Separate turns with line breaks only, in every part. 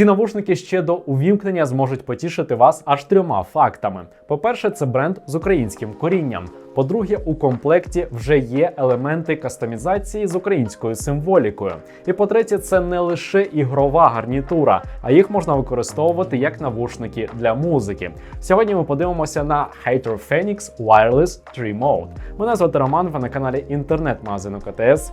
Ці навушники ще до увімкнення зможуть потішити вас аж трьома фактами: по-перше, це бренд з українським корінням. По-друге, у комплекті вже є елементи кастомізації з українською символікою. І по-третє, це не лише ігрова гарнітура, а їх можна використовувати як навушники для музики. Сьогодні ми подивимося на Hater Phoenix Wireless 3 Mode. Мене звати Роман, ви на каналі інтернет-магазину КТС.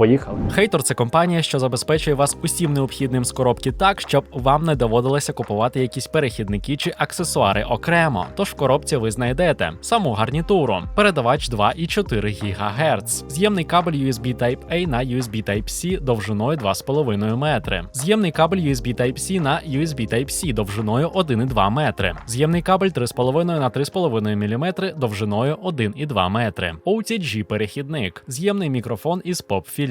Поїхали.
Хейтор це компанія, що забезпечує вас усім необхідним з коробки так, щоб вам не доводилося купувати якісь перехідники чи аксесуари окремо. Тож в коробці ви знайдете саму гарнітуру, передавач 2,4 ГГц, з'ємний кабель USB Type-A на USB Type-C довжиною 2,5 метри, з'ємний кабель USB Type-C на USB Type-C довжиною 1,2 метри, з'ємний кабель 3,5 на 3,5 мм довжиною 1,2 метри, OTG перехідник, з'ємний мікрофон із поп-фільтром,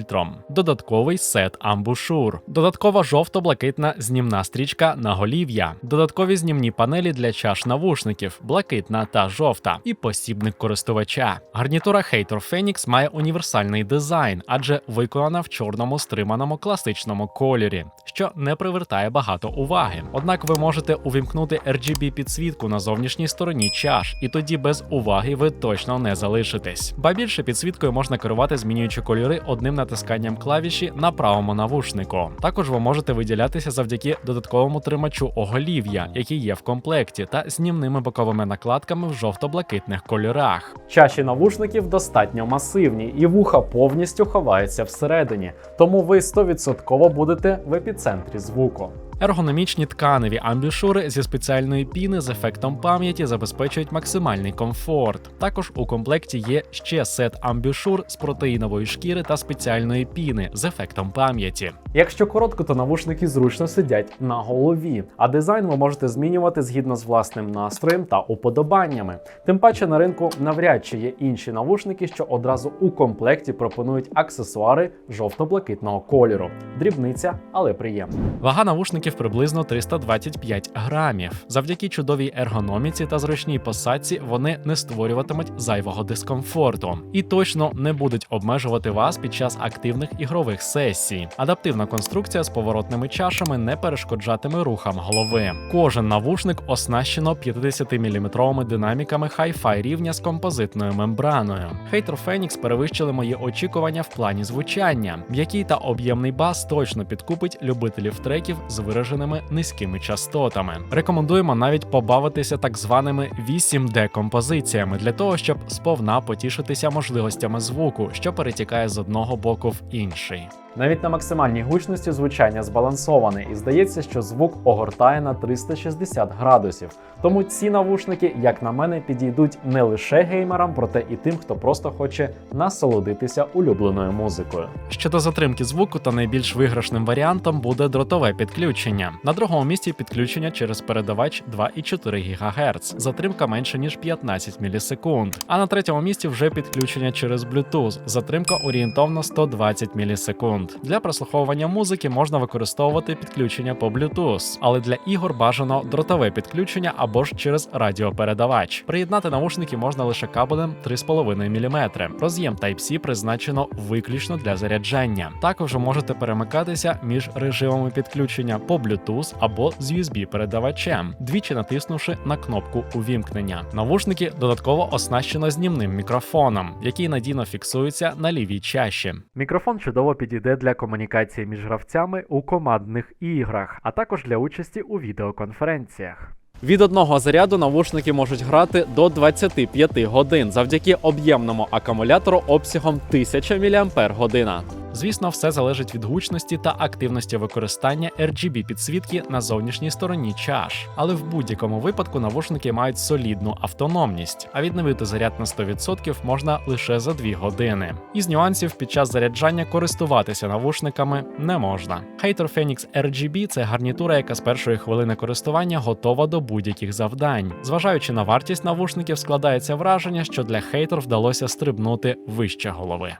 додатковий сет амбушур, додаткова жовто-блакитна знімна стрічка на голів'я, додаткові знімні панелі для чаш навушників, блакитна та жовта, і посібник користувача. Гарнітура Hater Phoenix має універсальний дизайн, адже виконана в чорному стриманому класичному кольорі, що не привертає багато уваги. Однак ви можете увімкнути RGB підсвітку на зовнішній стороні чаш, і тоді без уваги ви точно не залишитесь. Ба більше підсвіткою можна керувати, змінюючи кольори одним натисканням клавіші на правому навушнику. Також ви можете виділятися завдяки додатковому тримачу оголів'я, який є в комплекті, та знімними боковими накладками в жовто-блакитних кольорах.
Чаші навушників достатньо масивні, і вуха повністю ховаються всередині, тому ви 100% будете в епіцентрі звуку.
Ергономічні тканеві амбішури зі спеціальної піни з ефектом пам'яті забезпечують максимальний комфорт. Також у комплекті є ще сет амбішур з протеїнової шкіри та спеціальної піни з ефектом пам'яті.
Якщо коротко, то навушники зручно сидять на голові, а дизайн ви можете змінювати згідно з власним настроєм та уподобаннями. Тим паче на ринку навряд чи є інші навушники, що одразу у комплекті пропонують аксесуари жовто-блакитного кольору. Дрібниця, але приємна.
Вага навушників приблизно 325 грамів. Завдяки чудовій ергономіці та зручній посадці вони не створюватимуть зайвого дискомфорту і точно не будуть обмежувати вас під час активних ігрових сесій. Адаптивна конструкція з поворотними чашами не перешкоджатиме рухам голови. Кожен навушник оснащено 50-мм динаміками Hi-Fi рівня з композитною мембраною. Hater Phoenix перевищили мої очікування в плані звучання. М'який та об'ємний бас точно підкупить любителів треків з вираженими низькими частотами. Рекомендуємо навіть побавитися так званими 8D композиціями для того, щоб сповна потішитися можливостями звуку, що перетікає з одного боку в інший.
Навіть на максимальній гучності звучання збалансоване, і здається, що звук огортає на 360 градусів. Тому ці навушники, як на мене, підійдуть не лише геймерам, проте і тим, хто просто хоче насолодитися улюбленою музикою.
Щодо затримки звуку, то найбільш виграшним варіантом буде дротове підключення. На другому місці підключення через передавач 2,4 ГГц, затримка менше ніж 15 мілісекунд. А на третьому місці вже підключення через Bluetooth, затримка орієнтовно 120 мілісекунд. Для прослуховування музики можна використовувати підключення по Bluetooth, але для ігор бажано дротове підключення або ж через радіопередавач. Приєднати навушники можна лише кабелем 3,5 мм. Роз'єм Type-C призначено виключно для заряджання. Також можете перемикатися між режимами підключення по Bluetooth або з USB-передавачем, двічі натиснувши на кнопку увімкнення. Навушники додатково оснащено знімним мікрофоном, який надійно фіксується на лівій чаші.
Мікрофон чудово підійде для комунікації між гравцями у командних іграх, а також для участі у відеоконференціях. Від одного заряду навушники можуть грати до 25 годин завдяки об'ємному акумулятору обсягом 1000 мАч.
Звісно, все залежить від гучності та активності використання RGB підсвітки на зовнішній стороні чаш. Але в будь-якому випадку навушники мають солідну автономність, а відновити заряд на 100% можна лише за 2 години. Із нюансів під час заряджання користуватися навушниками не можна. Hater Phoenix RGB – це гарнітура, яка з першої хвилини користування готова до будь-яких завдань. Зважаючи на вартість навушників, складається враження, що для Hater вдалося стрибнути вище голови.